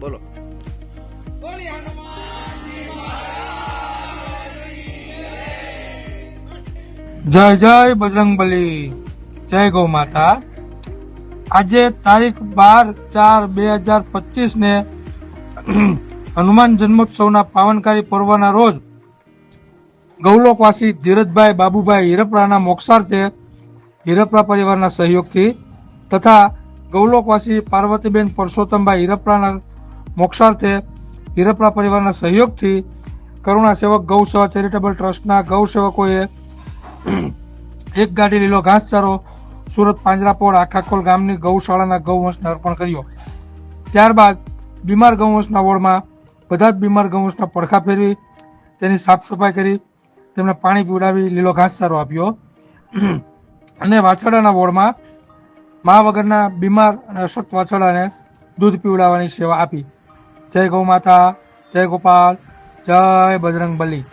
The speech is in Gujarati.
બોલો. જય જય બજરંગબલી જય ગૌ માતા. આજે તારીખ બાર ચાર બે હજાર પચીસ ને હનુમાન જન્મોત્સવના પાવનકારી પર્વના રોજ ગૌલોકવાસી ધીરજભાઈ બાબુભાઈ હિરપરાના મોક્ષાર્થે હિરપરા પરિવારના સહયોગથી તથા ગૌલોકવાસી પાર્વતીબેન પરસોત્તમભાઈ હિરપરાના મોક્ષાર્થે હિરપરા પરિવારના સહયોગથી કરુણા સેવક ગૌસેવા ચેરિટેબલ ટ્રસ્ટના ગૌસેવકોએ એક ગાડી લીલો ઘાસચારો સુરત પાંજરાપોળ આખાખોલ ગામની ગૌશાળાના ગૌવંશને અર્પણ કર્યો. ત્યારબાદ બીમાર ગૌવંશના વોર્ડમાં બધા જ બીમાર ગૌવંશના પડખા ફેરવી તેની સાફ સફાઈ કરી તેમને પાણી પીવડાવી લીલો ઘાસચારો આપ્યો. અને વાછરડાના વોર્ડમાં મા વગરના બીમાર અને અશક્ત વાછરડાને દૂધ પીવડાવવાની સેવા આપી. જય ગૌ માતા જય ગોપાલ જય બજરંગ બલી